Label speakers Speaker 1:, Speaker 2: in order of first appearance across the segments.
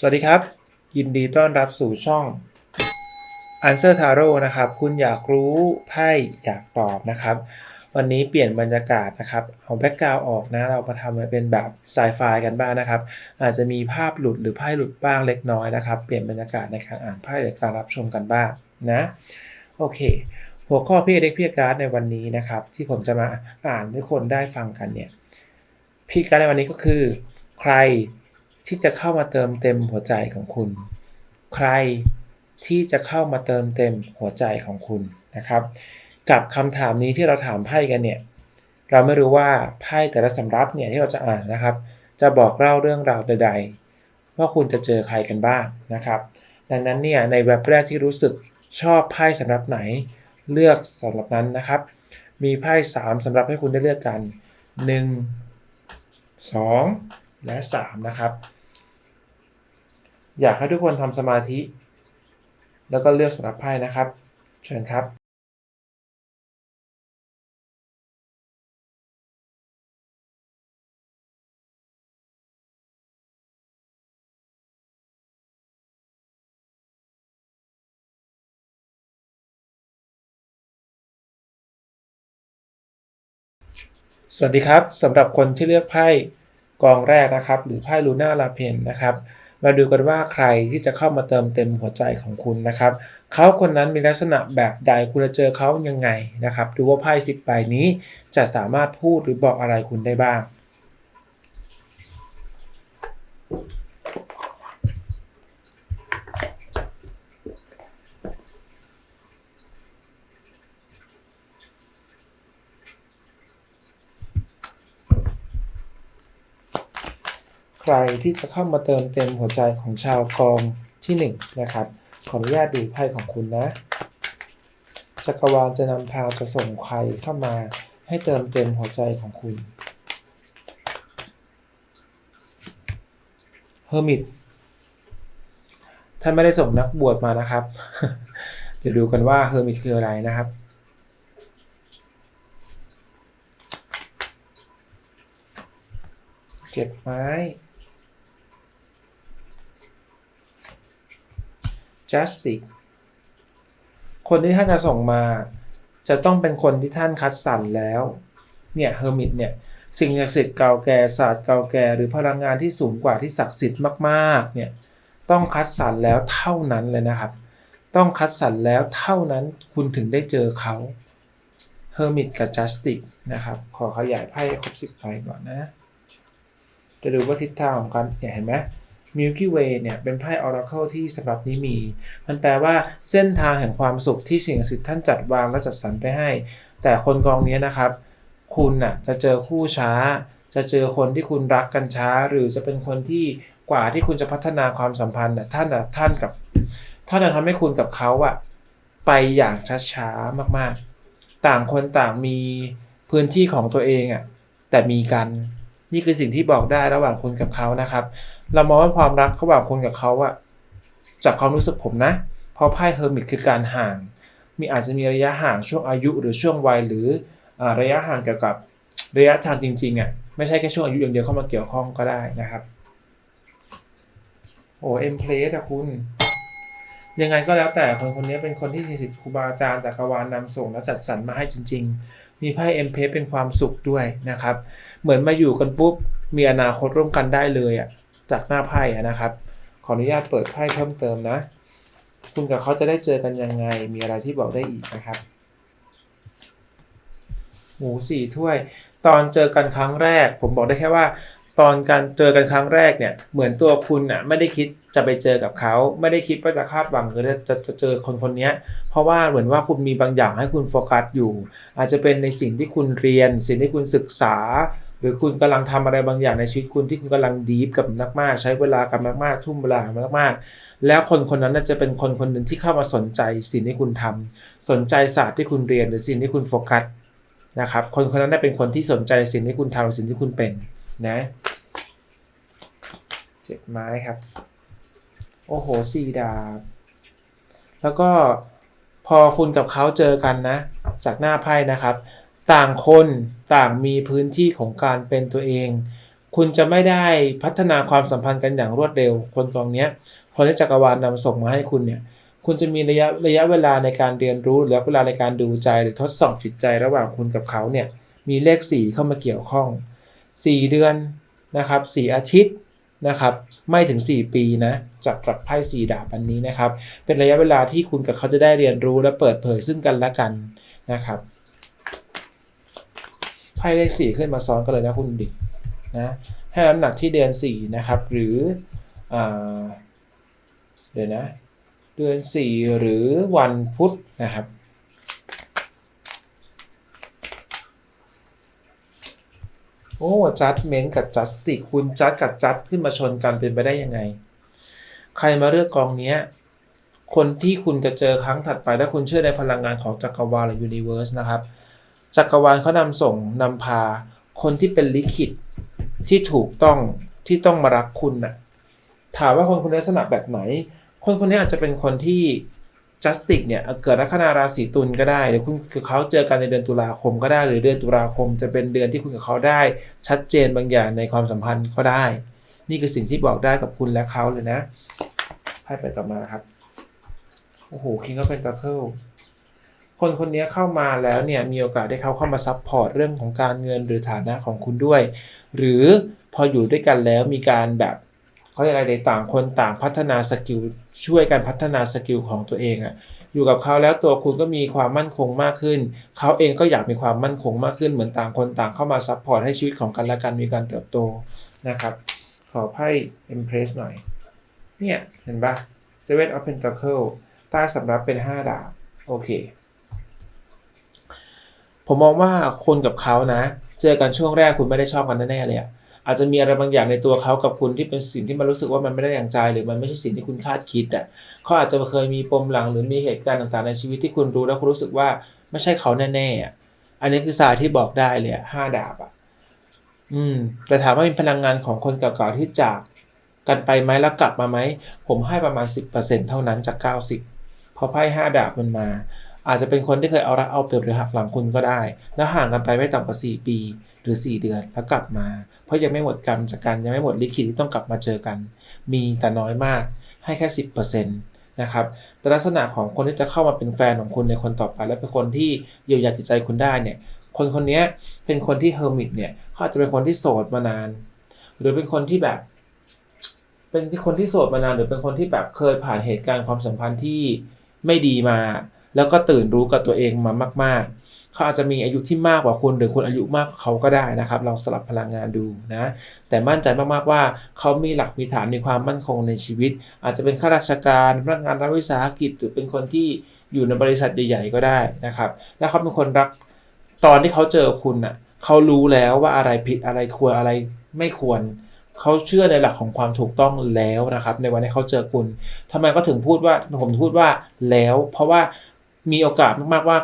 Speaker 1: สวัสดีครับ ยินดีต้อนรับสู่ช่อง Answer Tarot นะครับ คุณอยากรู้ไพ่อยากตอบนะครับ วันนี้เปลี่ยนบรรยากาศนะครับ เอาแบ็กกราวออกนะ เรามาทำเป็นแบบไซไฟกันบ้างนะครับ อาจจะมีภาพหลุดหรือไพ่หลุดบ้างเล็กน้อยนะครับ เปลี่ยนบรรยากาศในการอ่านไพ่หรือการรับชมกันบ้างนะ โอเค หัวข้อพี่เด็กพี่การ์ดในวันนี้นะครับ ที่ผมจะมาอ่านให้คนได้ฟังกันเนี่ยพี่การ์ดในวันนี้ก็คือ ใคร ที่จะเข้ามาเติมเต็มหัวใจของคุณ ใครที่จะเข้ามาเติมเต็มหัวใจของคุณนะครับ กับคำถามนี้ที่เราถามไพ่กันเนี่ยเราไม่รู้ว่าไพ่แต่ละสำรับเนี่ยที่เราจะอ่านนะครับ จะบอกเล่าเรื่องราวใดๆว่าคุณจะเจอใครกันบ้างนะครับ ดังนั้นเนี่ยในแบบแรกที่รู้สึกชอบไพ่สำรับไหน เลือกสำรับนั้นนะครับ มีไพ่3สำหรับให้คุณได้เลือกกัน 1 2 และ 3 นะครับ อยากให้ทุกคนทำสมาธิ แล้วก็เลือกสำหรับไพ่นะครับ เชิญครับสวัสดีครับสำหรับคนที่เลือกไพ่กองแรกนะครับ หรือไพ่ลูน่าลาเพนนะครับ มาดูกันว่าใครที่จะเข้ามาเติมเต็มหัวใจของคุณนะครับเขาคนนั้นมีลักษณะแบบใดคุณจะเจอเขายังไงนะครับดูว่าไพ่สิบใบนี้จะสามารถพูดหรือบอกอะไรคุณได้บ้าง ใครที่จะเข้ามาเติมเต็มหัวใจของชาวกองที่1นนะครับ ขออนุญาตดูไพ่ของคุณนะ จักรวาลจะนำพาจะส่งใครเข้ามาให้เติมเต็มหัวใจของคุณ เฮอร์มิตท่านไม่ได้ส่งนักบวชมานะครับ จะดูกันว่าเฮอร์มิตคืออะไรนะครับเจ็ดไม้ justice คนที่ท่านจะส่งมา จะต้องเป็นคนที่ท่านคัดสรรแล้ว เนี่ยเฮอร์มิตเนี่ยสิ่งศักดิ์สิทธิ์เก่าแก่ศาสตร์เก่าแก่ หรือพลังงานที่สูงกว่าที่ศักดิ์สิทธิ์มากๆเนี่ยต้องคัดสรรแล้วเท่านั้นเลยนะครับ ต้องคัดสรรแล้วเท่านั้นคุณถึงได้เจอเขาเฮอร์มิตกับ justice นะครับ ขอขยายไพ่ครบสิบใบก่อนนะ จะดูว่าทิศทางของการเนี่ยเห็นไหม Milky Way เนี่ยเป็นไพ่ Oracle ที่สำหรับนี้มี มันแปลว่าเส้นทางแห่งความสุขที่สิ่งศักดิ์สิทธิ์ท่านจัดวางและจัดสรรไปให้ แต่คนกองนี้นะครับ คุณน่ะจะเจอคู่ช้า จะเจอคนที่คุณรักกันช้า หรือจะเป็นคนที่กว่าที่คุณจะพัฒนาความสัมพันธ์น่ะท่านน่ะท่านกับท่านจะทำให้คุณกับเขาอะไปอย่างช้าๆมากๆ ต่างคนต่างมีพื้นที่ของตัวเองอะแต่มีกัน นี่คือสิ่งที่บอกได้ระหว่างคุณกับเขานะครับ เรามองว่าความรักระหว่างคุณกับเขาอะจากความรู้สึกผมนะ เพราะไพ่เฮอร์มิตคือการห่าง มีอาจจะมีระยะห่างช่วงอายุหรือช่วงวัยหรืออระยะห่างเกี่ยวกับระยะทางจริงๆอะไม่ใช่แค่ช่วงอายุอย่างเดียวเข้ามาเกี่ยวข้องก็ได้นะครับ โอ้เอ็มเพลสอะคุณ ยังไงก็แล้วแต่คนคนนี้เป็นคนที่สิทธิ์ครูบาอาจารย์จักรวาลนำส่งและจัดสรรมาให้จริง ๆ มีไพ่เอ็มเพลสเป็นความสุขด้วยนะครับเหมือนมาอยู่กันปุ๊บมีอนาคตร่วมกันได้เลยอะจากหน้าไพ่ะนะครับ ขออนุญาตเปิดไพ่เพิ่มเติมนะ คุณกับเขาจะได้เจอกันยังไง มีอะไรที่บอกได้อีกนะครับหมูสี่ถ้วย ตอนเจอกันครั้งแรก ผมบอกได้แค่ว่า ตอนการเจอกันครั้งแรกเนี่ย เหมือนตัวคุณอะไม่ได้คิดจะไปเจอกับเขาไม่ได้คิดว่าจะคาดหวังหรือจะจะเจอคนคนนี้เพราะว่าเหมือนว่าคุณมีบางอย่างให้คุณโฟกัสอยู่ อาจจะเป็นในสิ่งที่คุณเรียน สิ่งที่คุณศึกษา หรือคุณกำลังทำอะไรบางอย่างในชีวิตคุณที่คุณกำลังดีฟกับมากๆ ใช้เวลากับมากๆ ทุ่มเวลามากๆ แล้วคนคนนั้นจะเป็นคนคนหนึ่งที่เข้ามาสนใจสิ่งที่คุณทำสนใจศาสตร์ที่คุณเรียนหรือสิ่งที่คุณโฟกัสนะครับ คนคนนั้นได้เป็นคนที่สนใจสิ่งที่คุณทำสิ่งที่คุณเป็นนะเจ็ดไม้ครับ โอ้โหสี่ดาบ แล้วก็พอคุณกับเขาเจอกันนะ จากหน้าไพ่นะครับ ต่างคนต่างมีพื้นที่ของการเป็นตัวเอง คุณจะไม่ได้พัฒนาความสัมพันธ์กันอย่างรวดเร็ว คนกองเนี้ยคนที่จักรวาลนำส่งมาให้คุณเนี่ยคุณจะมีระยะระยะเวลาในการเรียนรู้หรือเวลาในการดูใจหรือทดสอบจิตใจระหว่างคุณกับเขาเนี่ยมีเลข 4 เข้ามาเกี่ยวข้อง 4 เดือนนะครับ4อาทิตย์นะครับไม่ถึง 4 ปีนะจากกลับไพ่สีดาบอันนี้นะครับ เป็นระยะเวลาที่คุณกับเขาจะได้เรียนรู้และเปิดเผยซึ่งกันและกันนะครับ ไพ่เลข 4 ขึ้นมาซ้อนกันเลยนะคุณดินะให้น้ำหนักที่เดือน 4 นะครับ หรืออเดี๋ยวนะ เดือน 4 หรือวันพุธนะครับโอ้จัดเมนกับจัดติกคุณจัดกับจัดขึ้นมาชนกันเป็นไปได้ยังไง ใครมาเลือกกองเนี้ย คนที่คุณจะเจอครั้งถัดไปถ้าคุณเชื่อในพลังงานของจักรวาลหรือยูนิเวอร์สนะครับ จักรวาลเขานำส่งนำพาคนที่เป็นลิขิตที่ถูกต้องที่ต้องมารักคุณน่ะถามว่าคนคนนี้ลักษณะแบบไหน คนคนนี้อาจจะเป็นคนที่จัสติกเนี่ยเกิดลัคนาราศีตุลก็ได้หรือคุณกับเขาเจอกันในเดือนตุลาคมก็ได้ หรือเดือนตุลาคมจะเป็นเดือนที่คุณกับเขาได้ ชัดเจนบางอย่างในความสัมพันธ์ก็ได้ นี่คือสิ่งที่บอกได้กับคุณและเขาเลยนะไพ่ไปต่อมาครับโอ้โหคิงก็เป็นตาเคิล คนคนนี้เข้ามาแล้วเนี่ยมีโอกาสได้เขาเข้ามาซับพอร์ตเรื่องของการเงินหรือฐานะของคุณด้วย หรือพออยู่ด้วยกันแล้วมีการแบบเขาเรียกอะไรในต่างคนต่างพัฒนาสกิลช่วยกันพัฒนาสกิลของตัวเองอะอยู่กับเขาแล้วตัวคุณก็มีความมั่นคงมากขึ้น เขาเองก็อยากมีความมั่นคงมากขึ้นเหมือนต่างคนต่างเข้ามาซับพอร์ตให้ชีวิตของกันและกันมีการเติบโตนะครับ ขอไพ่ Empress หน่อย เนี่ย เห็นปะ Seven of Pentacle ใต้สำรับเป็น 5 ดาบ โอเค ผมมองว่าคนกับเขานะ เจอกันช่วงแรกคุณไม่ได้ชอบกันแน่ๆเลยอะอาจจะมีอะไรบางอย่างในตัวเขากับคุณที่เป็นสิ่งที่มันรู้สึกว่ามันไม่ได้อย่างใจ หรือมันไม่ใช่สิ่งที่คุณคาดคิดอะเขาอาจจะเคยมีปมหลังหรือมีเหตุการณ์ต่างๆในชีวิตที่คุณรู้แล้วคุณรู้สึกว่าไม่ใช่เขาแน่ๆอะอันนี้คือสายที่บอกได้เลยอะห้าดาบอะอืม แต่ถามว่ามีพลังงานของคนเก่าๆที่จากกันไปไหมแล้วกลับมาไหม ผมให้ประมาณ 10%เท่านั้นจาก 90พอไพ่ห้าดาบมันมา อาจจะเป็นคนที่เคยเอารักเอาเปรียบหรือหักหลังคุณก็ได้ แล้วห่างกันไปไม่ต่ำกว่า 4 ปีหรือ 4 เดือนแล้วกลับมา เพราะยังไม่หมดกรรมจากกันยังไม่หมดลิขิตที่ต้องกลับมาเจอกัน มีแต่น้อยมากให้แค่ 10%นะครับแต่ลักษณะของคนที่จะเข้ามาเป็นแฟนของคุณในคนต่อไป และเป็นคนที่เยียวยาจิตใจคุณได้เนี่ยคนคนนี้เป็นคนที่เฮอร์มิตเนี่ยเขาอาจจะเป็นคนที่โสดมานาน หรือเป็นคนที่แบบ เป็นคนที่โสดมานาน หรือเป็นคนที่แบบเคยผ่านเหตุการณ์ความสัมพันธ์ที่ไม่ดีมา แล้วก็ตื่นรู้กับตัวเองมามาก ๆ เขาอาจจะมีอายุที่มากกว่าคุณหรือคุณอายุมากกว่าเขาก็ได้นะครับลองสลับพลังงานดูนะ แต่มั่นใจมากๆว่า เขามีหลักมีฐานมีความมั่นคงในชีวิต อาจจะเป็นข้าราชการพนักงานรัฐวิสาหกิจหรือเป็นคนที่อยู่ในบริษัทใหญ่ๆก็ได้นะครับ แล้วเขาเป็นคนรักตอนที่เขาเจอคุณน่ะเขารู้แล้วว่าอะไรผิดอะไรควรอะไรไม่ควรเขาเชื่อในหลักของความถูกต้องแล้วนะครับ ในวันที่เขาเจอคุณทำไมก็ถึงพูดว่าผมพูดว่าแล้ว เพราะว่า มีโอกาสมากๆว่า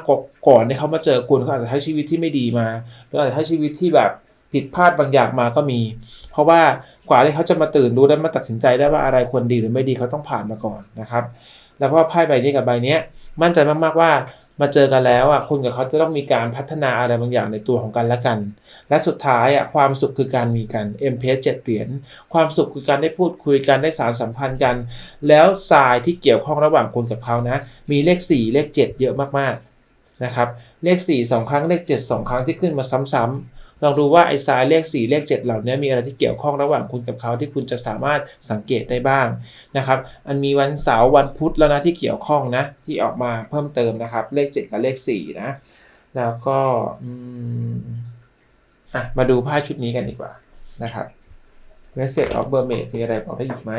Speaker 1: ก่อนที่เขามาเจอคุณเขาอาจจะใช้ชีวิตที่ไม่ดีมาหรืออาจจะใช้ชีวิตที่แบบผิดพลาดบางอย่างมาก็มี เพราะว่ากว่าที่เขาจะมาตื่นรู้และมาตัดสินใจได้ว่าอะไรควรดีหรือไม่ดีเขาต้องผ่านมาก่อนนะครับ แล้วพอไพ่ใบนี้กับใบนี้มั่นใจมากๆว่า มาเจอกันแล้วอะคุณกับเขาจะต้องมีการพัฒนาอะไรบางอย่างในตัวของกันและกัน และสุดท้ายอะความสุขคือการมีกันเอ็มเพสเจ็ดเหรียญความสุขคือการได้พูดคุยกันได้สารสัมพันธ์กัน แล้วทรายที่เกี่ยวข้องระหว่างคุณกับเขานะ มีเลข 4 เลข 7 เยอะมากๆนะครับเลข 4 2 ครั้งเลข 7 2 ครั้งที่ขึ้นมาซ้ำๆ ลองดูว่าไอ้ทรายเลข 4 เลข 7 เหล่านี้มีอะไรที่เกี่ยวข้องระหว่างคุณกับเขาที่คุณจะสามารถสังเกตได้บ้างนะครับ อันมีวันเสาร์วันพุธแล้วนะที่เกี่ยวข้องนะที่ออกมาเพิ่มเติมนะครับเลข 7 กับเลข 4 นะ แล้วก็อะมาดูไพ่ชุดนี้กันดีกว่านะครับ Message of Mermaid มีอะไรบอกได้อีกไหม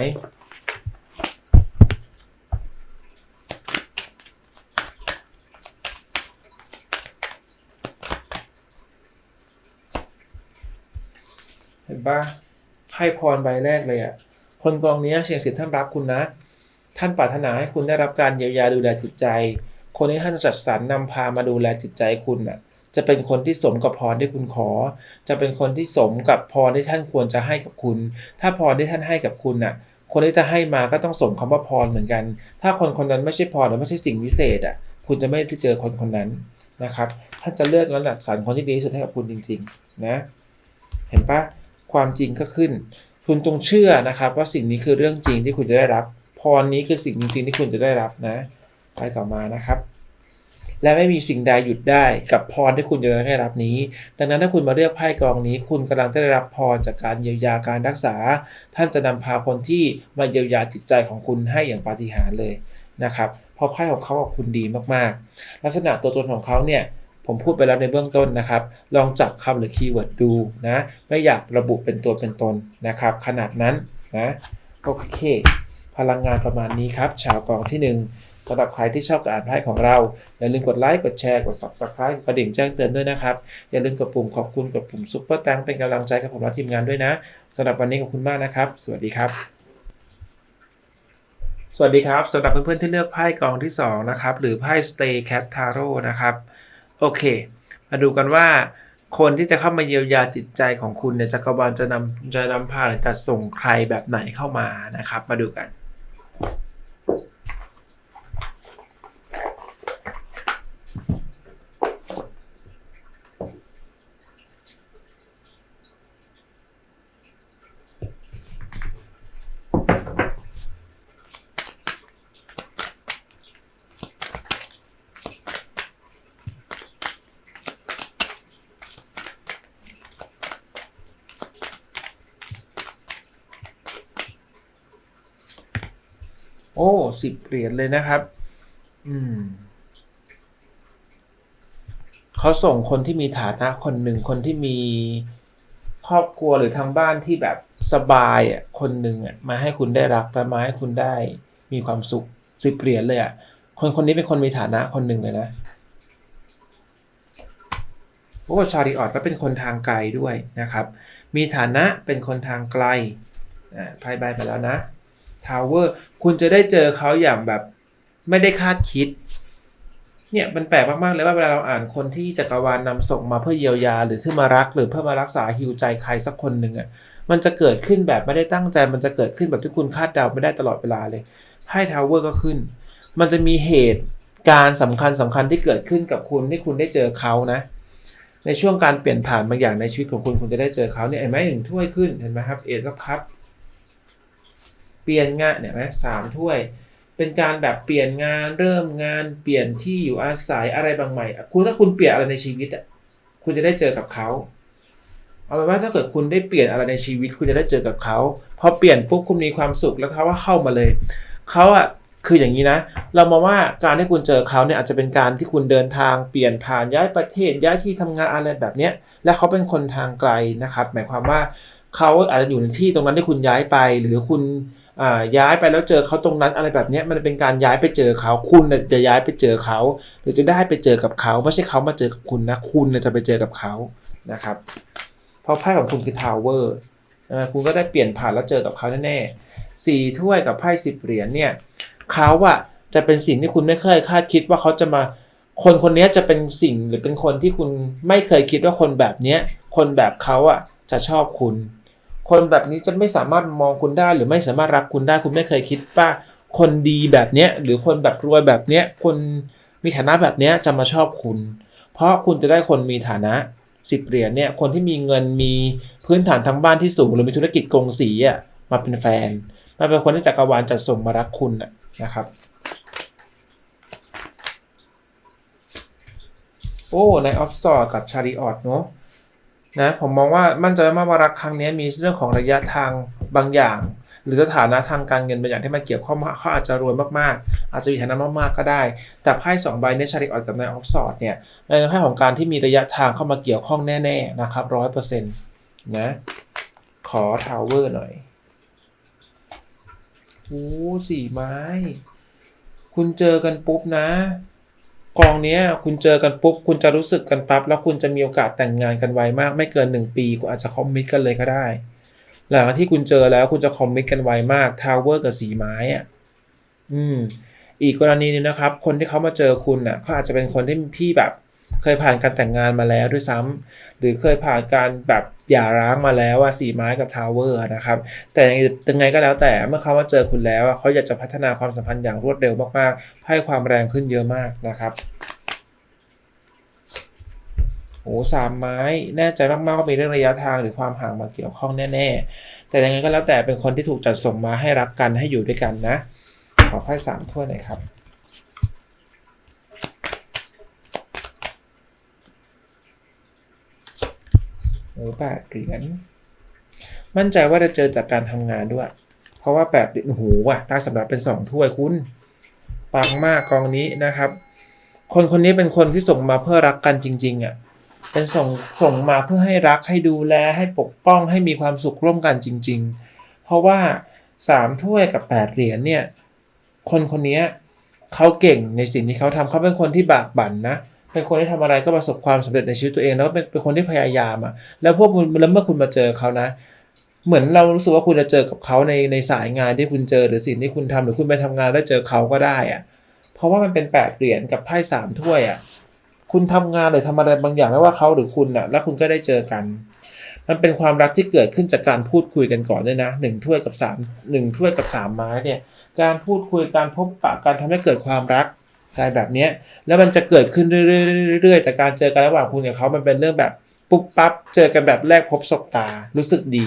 Speaker 1: ปะไพ่พรใบแรกเลยอะ่ะคนกองนี้เชียงสิทธิ์ท่านรักคุณนะ ท่านปรารถนาให้คุณได้รับการเยียวยาดูแลจิตใจ คนที่ท่านจัดสรรนำพามาดูแลจิตใจคุณน่ะ จะเป็นคนที่สมกับพรที่คุณขอ จะเป็นคนที่สมกับพรที่ท่านควรจะให้กับคุณ ถ้าพรที่ท่านให้กับคุณน่ะ คนที่จะให้มาก็ต้องสมคำว่าพรเหมือนกัน ถ้าคนคนนั้นไม่ใช่พรหรือไม่ใช่สิ่งวิเศษอะ คุณจะไม่ได้เจอคนคนนั้นนะครับ ท่านจะเลือกและจัดสรรคนที่ดีที่สุดให้กับคุณจริง ๆ นะ เห็นปะ ความจริงก็ขึ้น คุณต้องเชื่อนะครับ ว่าสิ่งนี้คือเรื่องจริงที่คุณจะได้รับ พรนี้คือสิ่งจริงที่คุณจะได้รับนะไปต่อมานะครับ และไม่มีสิ่งใดหยุดได้กับพรที่คุณจะได้รับนี้ ดังนั้นถ้าคุณมาเลือกไพ่กองนี้ คุณกำลังได้รับพรจากการเยียวยาการรักษา ท่านจะนำพาคนที่มาเยียวยาจิตใจของคุณให้อย่างปาฏิหาริย์เลยนะครับเพราะไพ่ของเขากับคุณดีมากๆ ลักษณะตัวตนของเขาเนี่ย ผมพูดไปแล้วในเบื้องต้นนะครับ ลองจับคำหรือคีย์เวิร์ดดูนะ ไม่อยากระบุเป็นตัวเป็นตนนะครับ ขนาดนั้นนะโอเค พลังงานประมาณนี้ครับ ชาวกองที่หนึ่งสำหรับใครที่ชอบการอ่านไพ่ของเรา อย่าลืมกดไลค์ กดแชร์ กด subscribe กระดิ่งแจ้งเตือนด้วยนะครับ อย่าลืมกดปุ่มขอบคุณกดปุ่มซุปเปอร์แตงเป็นกำลังใจกับผมและทีมงานด้วยนะสำหรับวันนี้ขอบคุณมากนะครับ สวัสดีครับ สวัสดีครับสำหรับเพื่อนๆที่เลือกไพ่กองที่สองนะครับหรือไพ่ Stay Cat Tarot นะครับ โอเค มาดูกันว่า คนที่จะเข้ามาเยียวยาจิตใจของคุณเนี่ยจักรวาลจะนำจะนำพาหรือจะส่งใครแบบไหนเข้ามานะครับ มาดูกัน โอ้สิบ เหรียญเลยนะครับ อืมเขาส่งคนที่มีฐานะคนหนึ่งคนที่มีครอบครัวหรือทางบ้านที่แบบสบายอะคนหนึ่งอะมาให้คุณได้รักและมาให้คุณได้มีความสุขสิบเหรียญเลยอะคนคนนี้เป็นคนมีฐานะคนหนึ่งเลยนะโอ้ชาริออดก็เป็นคนทางไกลด้วยนะครับ มีฐานะเป็นคนทางไกลอ่าไพ่ใบไปแล้วนะทาวเวอร์ คุณจะได้เจอเขาอย่างแบบ ไม่ได้คาดคิด เนี่ยมันแปลกมากๆเลยว่าเวลาเราอ่านคนที่จักรวาลนำส่งมาเพื่อเยียวยา หรือเพื่อมารักหรือเพื่อมารักษาฮิวใจใครสักคนหนึ่งอะมันจะเกิดขึ้นแบบไม่ได้ตั้งใจ มันจะเกิดขึ้นแบบที่คุณคาดเดาไม่ได้ตลอดเวลาเลยไพ่ทาวเวอร์ก็ขึ้น มันจะมีเหตุการณ์สำคัญสำคัญที่เกิดขึ้นกับคุณที่คุณได้เจอเขานะ ในช่วงการเปลี่ยนผ่านบางอย่างในชีวิตของคุณคุณจะได้เจอเขาเนี่ยเห็นไหมหนึ่งถ้วยขึ้นเห็นไหมครับเอซคัพ เปลี่ยนงานเนี่ยไหมสามถ้วย เป็นการแบบเปลี่ยนงานเริ่มงานเปลี่ยนที่อยู่อาศัยอะไรบางใหม่คุณถ้าคุณเปลี่ยนอะไรในชีวิตอะคุณจะได้เจอกับเขาเอาเป็นว่าถ้าเกิดคุณได้เปลี่ยนอะไรในชีวิต คุณจะได้เจอกับเขาพอเปลี่ยนปุ๊บคุณมีความสุขแล้วเขาว่าเข้ามาเลยเขาอะคืออย่างนี้นะ เรามาว่าการที่คุณเจอเขาเนี่ยอาจจะเป็นการที่คุณเดินทางเปลี่ยนผ่านย้ายประเทศย้ายที่ทำงานอะไรแบบเนี้ยและเขาเป็นคนทางไกลนะครับ หมายความว่าเขาอาจจะอยู่ในที่ตรงนั้นที่คุณย้ายไป หรือคุณ ย้ายไปแล้วเจอเขาตรงนั้นอะไรแบบนี้มันเป็นการย้ายไปเจอเขาคุณจะย้ายไปเจอเขาหรือจะได้ไปเจอกับเขาไม่ใช่เขามาเจอกับคุณนะคุณจะไปเจอกับเขานะครับเพราะไพ่ของคุณคือทาวเวอร์คุณก็ได้เปลี่ยนผ่านแล้วเจอกับเขาแน่ๆสี่ถ้วยกับไพ่สิบเหรียญเนี่ยเขาอะจะเป็นสิ่งที่คุณไม่เคยคาดคิดว่าเขาจะมาคนคนนี้จะเป็นสิ่งหรือเป็นคนที่คุณไม่เคยคิดว่าคนแบบเนี้ยคนแบบเขาอะจะชอบคุณ คนแบบนี้จะไม่สามารถมองคุณได้หรือไม่สามารถรักคุณได้ คุณไม่เคยคิดว่าคนดีแบบเนี้ยหรือคนแบบรวยแบบเนี้ยคนมีฐานะแบบเนี้ยจะมาชอบคุณ เพราะคุณจะได้คนมีฐานะสิบเหรียญเนี่ยคนที่มีเงินมีพื้นฐานทางบ้านที่สูง หรือมีธุรกิจกงสีอะมาเป็นแฟนมาเป็นคนที่จักรวาลจะส่งมารักคุณนะนะครับ โอ้ในออฟซอร์กับชาริออตเนาะ นะผมมองว่ามั่นใจมากว่ารักครั้งนี้มีเรื่องของระยะทางบางอย่าง หรือสถานะทางการเงินบางอย่างที่มาเกี่ยวข้องเขาอาจจะรวยมากๆ อาจจะมีฐานะมากๆก็ได้ แต่ไพ่สองใบในชาริออดกับในออฟสอดเนี่ยในไพ่ของการที่มีระยะทางเข้ามาเกี่ยวข้องแน่ๆนะครับร้อยเปอร์เซ็นต์นะขอทาวเวอร์หน่อยโอ้สี่ไม้ คุณเจอกันปุ๊บนะ กองเนี้ยคุณเจอกันปุ๊บคุณจะรู้สึกกันปั๊บแล้วคุณจะมีโอกาสแต่งงานกันไวมาก ไม่เกินหนึ่งปีคุณอาจจะคอมมิตกันเลยก็ได้ หลังที่คุณเจอแล้วคุณจะคอมมิตกันไวมากทาวเวอร์กับสีไม้อะอืม อีกกรณีหนึงนะครับ คนที่เขามาเจอคุณอะเขาอาจจะเป็นคนที่พี่แบบ เคยผ่านการแต่งงานมาแล้วด้วยซ้ำหรือเคยผ่านการแบบหย่าร้างมาแล้วว่าสีไม้กับทาวเวอร์นะครับ แต่ยังไงก็แล้วแต่เมื่อเขามาเจอคุณแล้วเขาอยากจะพัฒนาความสัมพันธ์อย่างรวดเร็วมากๆ ให้ความแรงขึ้นเยอะมากนะครับโอ้สามไม้แน่ใจมากๆว่ามีเรื่องระยะทางหรือความห่างมาเกี่ยวข้องแน่ๆ แต่ยังไงก็แล้วแต่เป็นคนที่ถูกจัดส่งมาให้รักกันให้อยู่ด้วยกันนะ ขอไพ่สามถ้วยหน่อยครับ โอ้แปดเหรียญมั่นใจว่าจะเจอจากการทำงานด้วย เพราะว่าแปดเหรียญหูว่ะตาสำหรับเป็นสองถ้วยคุณปังมากกองนี้นะครับ คนคนนี้เป็นคนที่ส่งมาเพื่อรักกันจริง ๆอะเป็นส่งส่งมาเพื่อให้รักให้ดูแลให้ปกป้องให้มีความสุขร่วมกันจริง ๆ เพราะว่าสามถ้วยกับแปดเหรียญเนี่ยคนคนนี้เขาเก่งในสิ่งที่เขาทำเขาเป็นคนที่บากบั่นนะเป็นคนที่ทำอะไรก็ประสบความสำเร็จในชีวิตตัวเอง แล้วเป็นเป็นคนที่พยายามอะแล้วพวกคุณแล้วเมื่อคุณมาเจอเขานะ เหมือนเรารู้สึกว่าคุณจะเจอกับเขาในในสายงานที่คุณเจอหรือสิ่งที่คุณทำหรือคุณไปทำงานแล้วเจอเขาก็ได้อะเพราะว่ามันเป็นแปดเหรียญกับไพ่สามถ้วยอะคุณทำงานหรือทำอะไรบางอย่างไม่ว่าเขาหรือคุณอะ แล้วคุณก็ได้เจอกัน มันเป็นความรักที่เกิดขึ้นจากการพูดคุยกันก่อนด้วยนะหนึ่งถ้วยกับสามหนึ่งถ้วยกับสามไม้เนี่ย การพูดคุยการพบปะการทำให้เกิดความรัก อะไรแบบเนี้ยแล้วมันจะเกิดขึ้นเรื่อยๆแต่การเจอกันระหว่างคุณกับเขามันเป็นเรื่องแบบปุ๊บปั๊บเจอกันแบบแรกพบศบตารู้สึกดี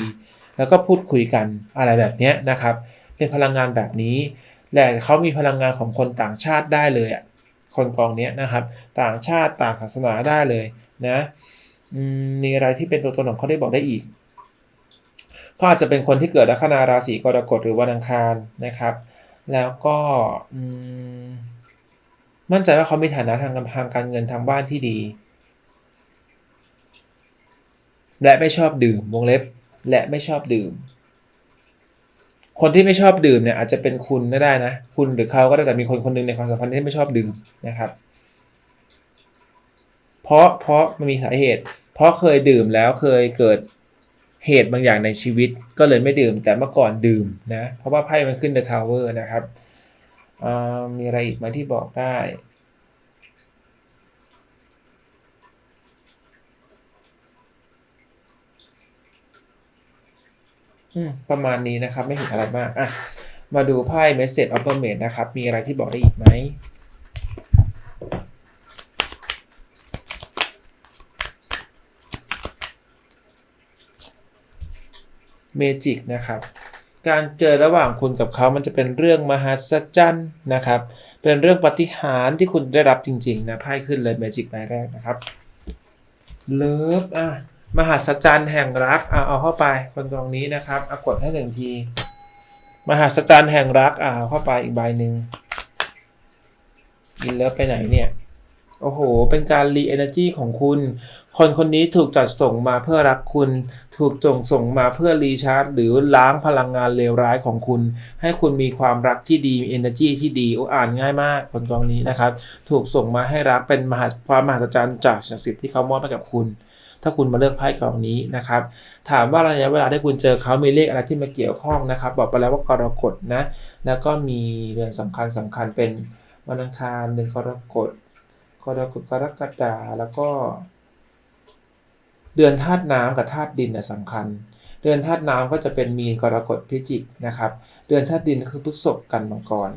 Speaker 1: แล้วก็พูดคุยกันอะไรแบบเนี้ยนะครับ เป็นพลังงานแบบนี้และเขามีพลังงานของคนต่างชาติได้เลยอะคนกองเนี้ยนะครับ ต่างชาติต่างศาสนาได้เลยนะมมีอะไรที่เป็นตัวตนของเขาได้บอกได้อีกเขาอาจจะเป็นคนที่เกิดลัคนาราศีกรกฎหรือวันอังคารนะครับ แล้วก็อืม มั่นใจว่าเขามีฐานะทางการทางการเงินทางบ้านที่ดี และไม่ชอบดื่มวงเล็บ และไม่ชอบดื่ม คนที่ไม่ชอบดื่มเนี่ยอาจจะเป็นคุณก็ได้นะ คุณหรือเขาก็ได้แต่มีคนคนหนึงในความสัมพันธ์ที่ไม่ชอบดื่มนะครับ เพราะเพราะมันมีสาเหตุ เพราะเคยดื่มแล้วเคยเกิดเหตุบางอย่างในชีวิตก็เลยไม่ดื่มแต่เมื่อก่อนดื่มนะ เพราะว่าไพ่มันขึ้น The Tower นะครับ มีอะไรอีกไหมที่บอกได้ ประมาณนี้นะครับไม่เห็นอะไรมากอะมาดูไพ่ Message of Mermaid นะครับ มีอะไรที่บอกได้อีกไหมเมจิกนะครับ การเจอระหว่างคุณกับเขามันจะเป็นเรื่องมหัศจรรย์นะครับ เป็นเรื่องปฏิหารที่คุณได้รับจริง ๆ นะไพ่ขึ้นเลยเมจิกใบแรกนะครับเลิฟอะมหัศจรรย์แห่งรักอะเอาเข้าไปคนกองนี้นะครับอะกดให้หนึ่งที มหัศจรรย์แห่งรักอะเอาเข้าไปอีกใบหนึ่งกินเลิฟไปไหนเนี่ย โอ้โห เป็นการรีเอเนจีของคุณ คนคนนี้ถูกจัดส่งมาเพื่อรักคุณ ถูกจงส่งมาเพื่อรีชาร์จ หรือล้างพลังงานเลวร้ายของคุณ ให้คุณมีความรักที่ดีมี energy ที่ดีโอ้อ่านง่ายมากคนกองนี้นะครับ ถูกส่งมาให้รักเป็นมหาความมหัศจรรย์จากศักดิ์สิทธิ์ที่เขามอบให้กับคุณ ถ้าคุณมาเลือกไพ่กองนี้นะครับ ถามว่าระยะเวลาที่คุณเจอเขามีเลขอะไรที่มาเกี่ยวข้องนะครับ บอกไปแล้วว่ากรกฎนะ แล้วก็มีเดือนสำคัญสำคัญเป็นวันอังคารเดือนกรกฎ กรกฎกรกฎาแล้วก็ เดือนธาตุน้ำกับธาตุดินน่ะสำคัญ เดือนธาตุน้ำก็จะเป็นมีนกรกฎพิจิกนะครับ เดือนธาตุดินคือพฤษภกันมังกร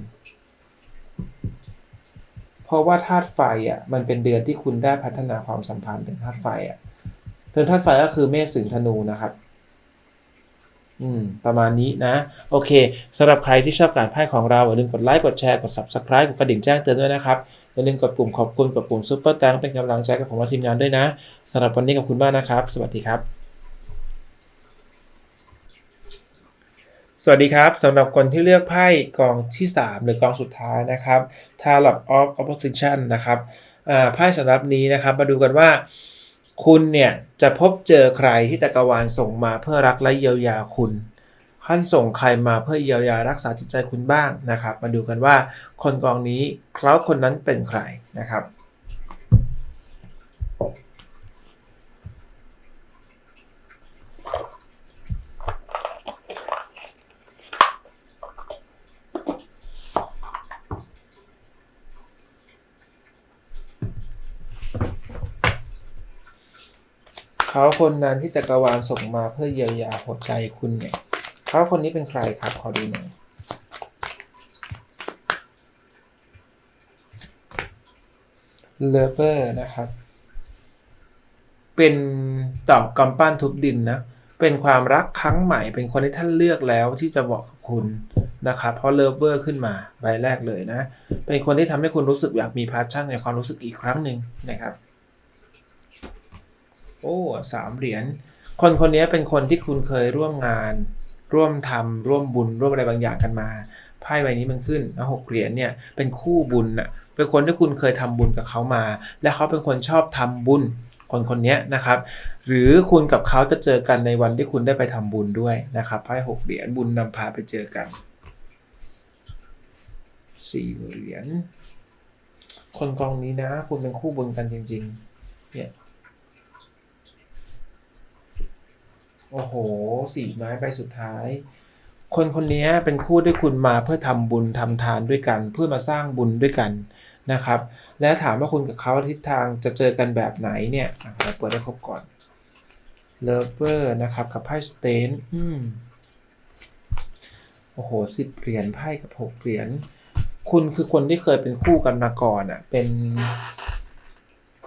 Speaker 1: เพราะว่าธาตุไฟอะมันเป็นเดือนที่คุณได้พัฒนาความสัมพันธ์เดือนธาตุไฟอะเดือนธาตุไฟก็คือเมษสิงห์ธนูนะครับอืม ประมาณนี้นะ โอเคสำหรับใครที่ชอบการไพ่ของเราอย่าลืมกดไลค์ กดแชร์ กด subscribe กดกระดิ่งแจ้งเตือนด้วยนะครับ อย่าลืมกดปุ่มขอบคุณกดปุ่มซุปเปอร์แตงเป็นกำลังใจกับผมและทีมงานด้วยนะสำหรับวันนี้ขอบคุณมากนะครับ สวัสดีครับ สวัสดีครับสำหรับคนที่เลือกไพ่กองที่ 3 หรือกองสุดท้ายนะครับ Tarot of Opposition นะครับไพ่สำหรับนี้นะครับ มาดูกันว่าคุณเนี่ยจะพบเจอใครที่จักวาลส่งมาเพื่อรักและเยียวยาคุณ ท่านส่งใครมาเพื่อเยียวยารักษาจิตใจคุณบ้างนะครับ มาดูกันว่าคนกองนี้เขาคนนั้นเป็นใครนะครับเขาคนนั้นที่จักรวาลส่งมาเพื่อเยียวยาหัวใจคุณเนี่ย เขาคนนี้เป็นใครครับ ขอดูหน่อยเลเบอร์นะครับ เป็นตอกกำปั้นทุบดินนะ เป็นความรักครั้งใหม่ เป็นคนที่ท่านเลือกแล้วที่จะบอกกับคุณนะครับ เพราะเลิฟเวอร์ขึ้นมาใบแรกเลยนะ เป็นคนที่ทำให้คุณรู้สึกอยากมีพาชั่นในความรู้สึกอีกครั้งหนึ่งนะครับ โอ้สามเหรียญ คนคนนี้เป็นคนที่คุณเคยร่วมงาน ร่วมทำร่วมบุญร่วมอะไรบางอย่างกันมาไพ่ใบนี้มันขึ้นแล้วหกเหรียญเนี่ยเป็นคู่บุญน่ะเป็นคนที่คุณเคยทำบุญกับเขามา และเขาเป็นคนชอบทำบุญคนคนนี้นะครับ หรือคุณกับเขาจะเจอกันในวันที่คุณได้ไปทำบุญด้วยนะครับไพ่หกเหรียญบุญนำพาไปเจอกันสี่เหรียญคนกองนี้นะ คุณเป็นคู่บุญกันจริง ๆ เนี่ย โอ้โหสี่ไม้ใบสุดท้าย คนคนนี้เป็นคู่ที่คุณมาเพื่อทำบุญทำทานด้วยกัน เพื่อมาสร้างบุญด้วยกันนะครับ และถามว่าคุณกับเขาทิศทางจะเจอกันแบบไหนเนี่ยเราเปิดได้ครบก่อนเลเวอร์นะครับกับไพ่สเตนอืมโอ้โหสิบเหรียญไพ่กับหกเหรียญคุณคือคนที่เคยเป็นคู่กันมาก่อนอะเป็น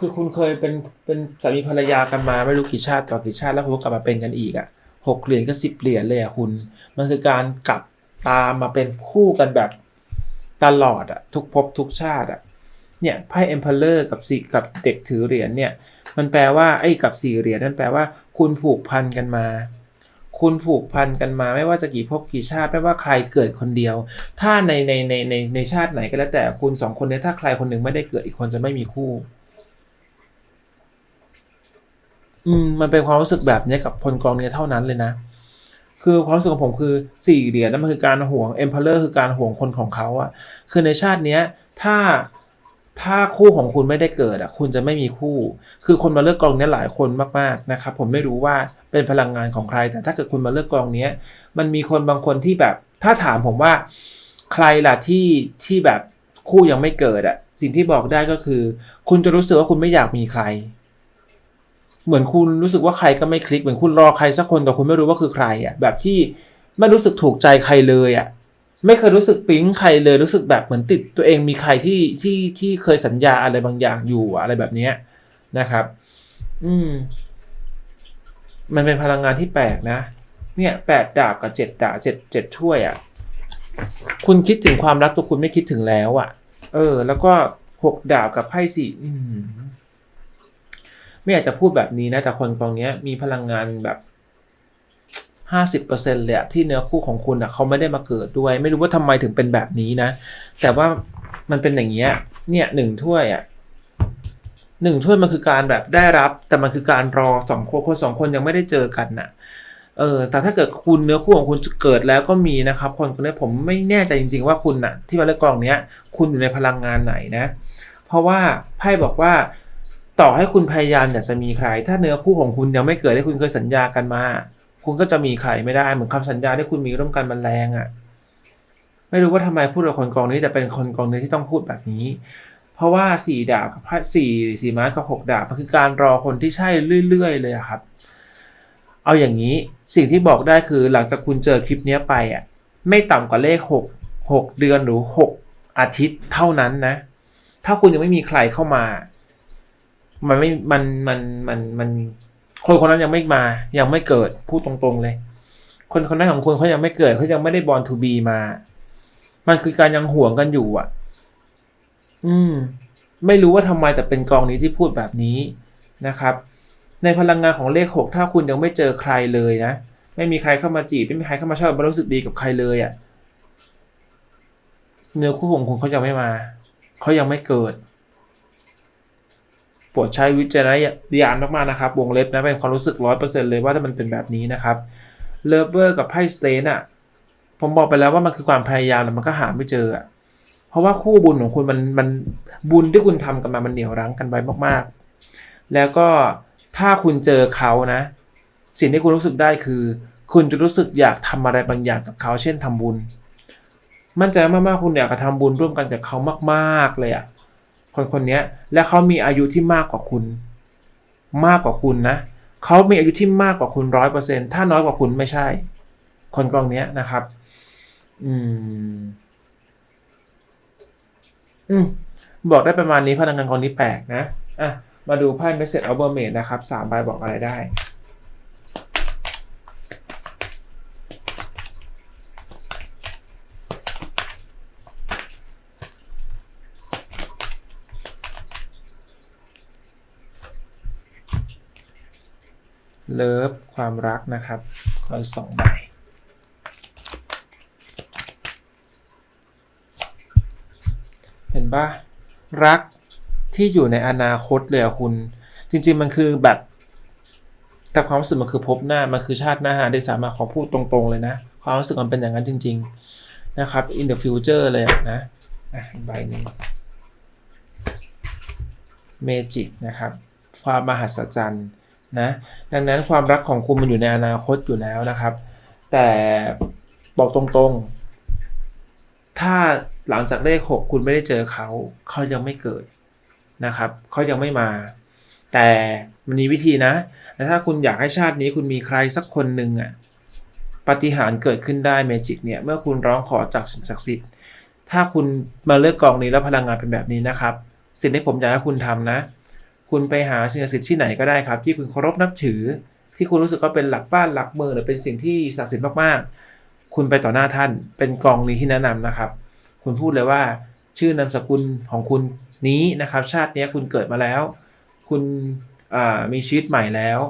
Speaker 1: คือคุณเคยเป็นเป็นสามีภรรยากันมาไม่รู้กี่ชาติต่อกี่ชาติแล้วคุณก็กลับมาเป็นกันอีกอะหกเหรียญก็สิบเหรียญเลยอะคุณ มันคือการกลับตามมาเป็นคู่กันแบบตลอดอะทุกภพทุกชาติอะเนี่ยไพ่ Emperor กับสี่กับเด็กถือเหรียญเนี่ยมันแปลว่าไอ้กับสี่เหรียญนั่นแปลว่าคุณผูกพันกันมา คุณผูกพันกันมา ไม่ว่าจะกี่ภพกี่ชาติไม่ว่าใครเกิดคนเดียว ถ้าในในในในในชาติไหนก็แล้วแต่คุณสองคนเนี้ถ้าใครคนหนึ่งไม่ได้เกิดอีกคนจะไม่มีคู่ อืมมันเป็นความรู้สึกแบบนี้กับคนกองเนี้ยเท่านั้นเลยนะ คือความรู้สึกของผมคือสี่เหรียญนั่นมันคือการห่วง Emperor คือการห่วงคนของเขาอะคือในชาติเนี้ยถ้าถ้าคู่ของคุณไม่ได้เกิดอะคุณจะไม่มีคู่ คือคนมาเลือกกองเนี้ยหลายคนมากๆนะครับ ผมไม่รู้ว่าเป็นพลังงานของใคร แต่ถ้าเกิดคุณมาเลือกกองเนี้ยมันมีคนบางคนที่แบบ ถ้าถามผมว่าใครล่ะที่ที่แบบคู่ยังไม่เกิดอะสิ่งที่บอกได้ก็คือ คุณจะรู้สึกว่าคุณไม่อยากมีใคร เหมือนคุณรู้สึกว่าใครก็ไม่คลิกเหมือนคุณรอใครสักคนแต่คุณไม่รู้ว่าคือใครอะแบบที่ไม่รู้สึกถูกใจใครเลยอะไม่เคยรู้สึกปิ๊งใครเลยรู้สึกแบบเหมือนติดตัวเองมีใครที่ที่ที่เคยสัญญาอะไรบางอย่างอยู่อะไรแบบเนี้ยนะครับ อืม มันเป็นพลังงานที่แปลกนะ เนี่ยแปดดาบกับเจ็ดดาบเจ็ดเจ็ดถ้วยอะ คุณคิดถึงความรักตัวคุณไม่คิดถึงแล้วอะ เออ แล้วก็หกดาบกับไพ่สี่อืม ไม่อยากจะพูดแบบนี้นะ แต่คนกองนี้มีพลังงานแบบห้าสิบเปอร์เซ็นต์เลยอะที่เนื้อคู่ของคุณอะเขาไม่ได้มาเกิดด้วย ไม่รู้ว่าทำไมถึงเป็นแบบนี้นะ แต่ว่ามันเป็นอย่างเงี้ยเนี่ยหนึ่งถ้วยอะหนึ่งถ้วยมันคือการแบบได้รับ แต่มันคือการรอสองคนคนสองคนยังไม่ได้เจอกันน่ะเออแต่ถ้าเกิดคุณเนื้อคู่ของคุณเกิดแล้วก็มีนะครับ คนคนนี้ผมไม่แน่ใจจริง ๆ ว่าคุณน่ะ ที่มาเลือกกองเนี้ย คุณอยู่ในพลังงานไหนนะ เพราะว่าไพ่บอกว่า ต่อให้คุณพยายามอยากจะมีใคร ถ้าเนื้อคู่ของคุณยังไม่เกิดที่คุณเคยสัญญากันมา คุณก็จะมีใครไม่ได้เหมือนคำสัญญาที่คุณมีร่วมกันมันแรงอะ่ะ ไม่รู้ว่าทำไมพูดกับคนกองนี้แต่เป็นคนกองนี้ที่ต้องพูดแบบนี้ เพราะว่าสี่ดาบกับสี่สี่ไม้กับหกดาบมันคือการรอคนที่ใช่เรื่อยๆเลยครับ เอาอย่างนี้สิ่งที่บอกได้คือหลังจากคุณเจอคลิปนี้ไปอะไม่ต่ำกว่าเลขหกหกเดือนหรือหกอาทิตย์เท่านั้นนะ ถ้าคุณยังไม่มีใครเข้ามา มันไม่มันมันมันมันคนคนนั้นยังไม่มา ยังไม่เกิดพูดตรงๆเลย คนคนนั้นของคุณเขายังไม่เกิดเขายังไม่ได้บอลทูบีมา มันคือการยังห่วงกันอยู่อะ อืม ไม่รู้ว่าทำไมแต่เป็นกองนี้ที่พูดแบบนี้นะครับ ในพลังงานของเลขหกถ้าคุณยังไม่เจอใครเลยนะไม่มีใครเข้ามาจีบไม่มีใครเข้ามาชอบไม่รู้สึกดีกับใครเลยอะเนื้อคู่ของคุณเขายังไม่มาเขายังไม่เกิด ปรดใช้วิจารณญาณมากๆนะครับ วงเล็บนะเป็นความรู้สึกร้อยเปอร์เซ็นเลยว่าถ้ามันเป็นแบบนี้นะครับเลเวอร์กับไพ่สเตนอะผมบอกไปแล้วว่ามันคือความพยายามแต่มันก็หาไม่เจออะเพราะว่าคู่บุญของคุณมันมันบุญที่คุณทำกันมามันเหนียวรั้งกันไว้มากๆ แล้วก็ถ้าคุณเจอเขานะ สิ่งที่คุณรู้สึกได้คือ คุณจะรู้สึกอยากทำอะไรบางอย่างกับเขา เช่นทำบุญ มั่นใจมากๆคุณอยากจะทำบุญร่วมกันกับเขามาก ๆเลยอะ คนคนนี้และเขามีอายุที่มากกว่าคุณ มากกว่าคุณนะเขามีอายุที่มากกว่าคุณร้อยเปอร์เซ็นถ้าน้อยกว่าคุณไม่ใช่ คนกองเนี้ยนะครับ อืม อืม บอกได้ประมาณนี้พลังงานกองนี้แปลกนะอะมาดูไพ่ Message of Mermaid นะครับสามใบบอกอะไรได้ เลิฟความรักนะครับขออีกสองใบเห็นปะรักที่อยู่ในอนาคตเลยอะคุณ จริง ๆ มันคือแบบ แต่ความรู้สึกมันคือพบหน้า มันคือชาติหน้าได้สามารถขอพูดตรงๆเลยนะ ความรู้สึกมันเป็นอย่างนั้นจริง ๆ นะครับ in the future เลยนะอะใบหนึ่ง Magic นะครับ ความมหัศจรรย์ นะดังนั้นความรักของคุณมันอยู่ในอนาคตอยู่แล้วนะครับ แต่บอกตรงๆ ถ้าหลังจากเลขหกคุณไม่ได้เจอเขา เขายังไม่เกิดนะครับ เขายังไม่มา แต่มันมีวิธีนะแต่ถ้าคุณอยากให้ชาตินี้คุณมีใครสักคนหนึ่งอะปาฏิหารเกิดขึ้นได้เมจิกเนี่ย เมื่อคุณร้องขอจากสิ่งศักดิ์สิทธิ์ ถ้าคุณมาเลือกกองนี้แล้วพลังงานเป็นแบบนี้นะครับ สิ่งที่ผมอยากให้คุณทำนะ คุณไปหาสิ่งศักดิ์สิทธิ์ที่ไหนก็ได้ครับ ที่คุณเคารพนับถือ ที่คุณรู้สึกว่าเป็นหลักบ้านหลักเมืองหรือเป็นสิ่งที่ศักดิ์สิทธิ์มากๆ คุณไปต่อหน้าท่าน เป็นกองนี้ที่แนะนำนะครับ คุณพูดเลยว่า ชื่อนามสกุลของคุณนี้นะครับ ชาตินี้คุณเกิดมาแล้ว คุณมีชีวิตใหม่แล้ว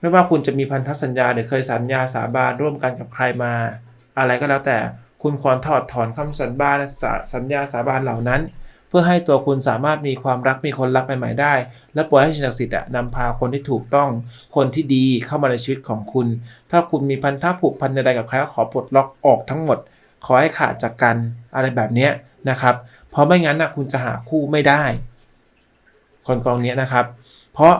Speaker 1: ไม่ว่าคุณจะมีพันธสัญญาหรือเคยสัญญาสาบานร่วมกันกับใครมา อะไรก็แล้วแต่คุณควรถอดถอนคำสัญบานสัญญาสาบานเหล่านั้น พื่อให้ตัวคุณสามารถมีความรักมีคนรักใหม่ๆได้ และปล่อยให้สิ่งศักดิ์สิทธิ์นำพาคนที่ถูกต้อง คนที่ดีเข้ามาในชีวิตของคุณ ถ้าคุณมีพันธะผูกพันใดๆกับใครก็ขอปลดล็อกออกทั้งหมด ขอให้ขาดจากกันอะไรแบบนี้นะครับเพราะไม่งั้นนะคุณจะหาคู่ไม่ได้ คนกองนี้นะครับ เพราะ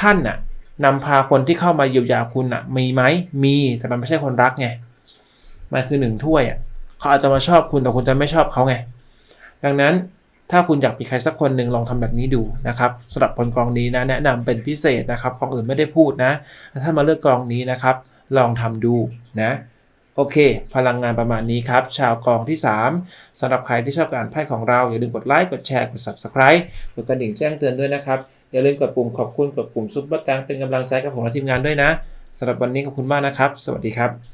Speaker 1: ท่านน่ะนำพาคนที่เข้ามาเยียวยาคุณน่ะมีไหมมีแต่มันไม่ใช่คนรักไงมันคือหนึ่งถ้วยอะเขาอาจจะมาชอบคุณแต่คุณจะไม่ชอบเขาไง ดังนั้น ถ้าคุณอยากมีใครสักคนหนึ่งลองทำแบบนี้ดูนะครับสำหรับคนกองนี้นะแนะนำเป็นพิเศษนะครับกองอื่นไม่ได้พูดนะ ถ้ามาเลือกกองนี้นะครับ ลองทำดูนะโอเค พลังงานประมาณนี้ครับ ชาวกองที่ 3สำหรับใครที่ชอบการไพ่ของเรา อย่าลืมกดไลค์ กดแชร์ กด Subscribe กดกระดิ่งแจ้งเตือนด้วยนะครับ อย่าลืมกดปุ่มขอบคุณ กดปุ่มซุปเปอร์ตังเป็นกำลังใจกับผมและทีมงานด้วยนะสำหรับวันนี้ขอบคุณมากนะครับ สวัสดีครับ